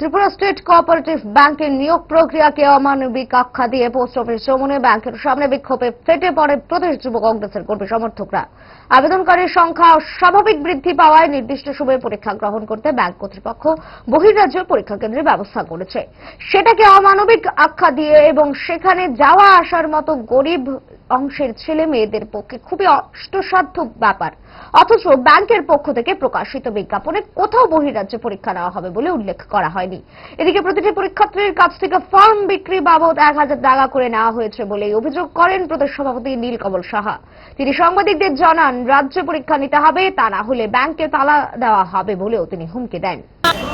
Tripura state cooperative ব্যাংকের নিয়োগ প্রক্রিয়াকে অমানবিক আখ্যা দিয়ে পোস্ট অফিস চমনে ব্যাংকের সামনে বিক্ষোভে ফেটে পড়ে প্রদেশ যুব কংগ্রেসের কর্মী সমর্থকরা। আবেদনকারীর সংখ্যা স্বাভাবিক বৃদ্ধি পাওয়ায় নির্দিষ্ট সময়ে পরীক্ষা গ্রহণ করতে ব্যাংক কর্তৃপক্ষ বহির্রাজ্য পরীক্ষা কেন্দ্রের ব্যবস্থা করেছে। সেটাকে অমানবিক আখ্যা দিয়ে এবং সেখানে যাওয়া আসার মতো গরিব অংশের ছেলে মেয়েদের পক্ষে খুবই অষ্টসাধ্য ব্যাপার। অথচ ব্যাংকের পক্ষ থেকে প্রকাশিত বিজ্ঞাপনে কোথাও বহিরাজ্য পরীক্ষা নেওয়া হবে বলে উল্লেখ করা হয়নি। এদিকে প্রতিটি পরীক্ষার্থীর কাছ থেকে ফর্ম বিক্রি বাবদ এক হাজার টাকা করে নেওয়া হয়েছে বলে অভিযোগ করেন প্রদেশ সভাপতি নীলকমল সাহা। তিনি সাংবাদিকদের জানান, রাজ্য পরীক্ষা নিতে হবে, তা না হলে ব্যাংকে তালা দেওয়া হবে বলেও তিনি হুমকি দেন।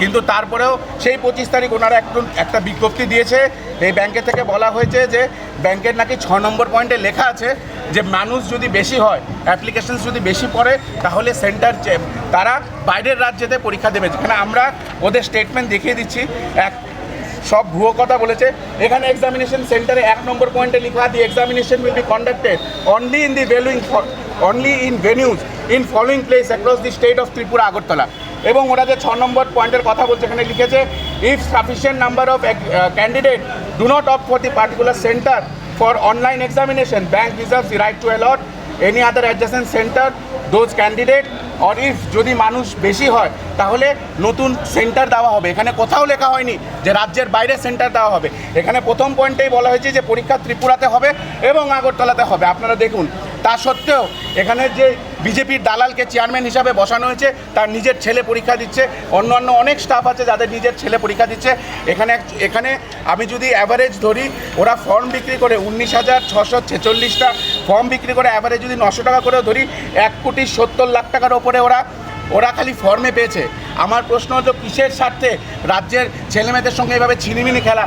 কিন্তু তারপরেও সেই পঁচিশ তারিখ ওনারা একটু একটা বিজ্ঞপ্তি দিয়েছে। এই ব্যাংকে থেকে বলা হয়েছে যে ব্যাংকের নাকি ছ নম্বর পয়েন্টে লেখা আছে যে মানুষ যদি বেশি হয় অ্যাপ্লিকেশন যদি বেশি পড়ে, তাহলে সেন্টার তারা বাইরের রাজ্যেতে পরীক্ষা দেবে। যেখানে আমরা ওদের স্টেটমেন্ট দেখিয়ে দিচ্ছি। এক সব ভুয়ো কথা বলেছে। এখানে এক্সামিনেশন সেন্টারে এক নম্বর পয়েন্টে লেখা the examination will be conducted only in the valuing only in venues in following place across the state of Tripura Agartala এবং ওরা যে ছ নম্বর পয়েন্টের কথা বলছে, এখানে লিখেছে if sufficient number of candidate do not opt for the particular centre for online examination bank reserves the right to allot any other adjacent centre those candidate or if যদি মানুষ বেশি হয়, তাহলে নতুন সেন্টার দেওয়া হবে। এখানে কোথাও লেখা হয়নি যে রাজ্যের বাইরে সেন্টার দেওয়া হবে। এখানে প্রথম পয়েন্টেই বলা হয়েছে যে পরীক্ষা ত্রিপুরাতে হবে এবং আগরতলাতে হবে। আপনারা দেখুন তা সত্ত্বেও এখানে যে বিজেপির দালালকে চেয়ারম্যান হিসাবে বসানো হয়েছে, তার নিজের ছেলে পরীক্ষা দিচ্ছে, অন্যান্য অনেক স্টাফ আছে যাদের নিজের ছেলে পরীক্ষা দিচ্ছে। এখানে এখানে আমি যদি অ্যাভারেজ ধরি, ওরা ফর্ম বিক্রি করে উনিশ হাজার ছশো ছেচল্লিশটা ফর্ম বিক্রি করে অ্যাভারেজ যদি নশো টাকা করে ধরি, এক কোটি সত্তর লাখ টাকার ওপরে ওরা ওরা খালি ফর্মে পেয়েছে। আমার প্রশ্ন হলো, কিসের স্বার্থে রাজ্যের ছেলেমেয়েদের সঙ্গে এভাবে ছিনিমিনি খেলা?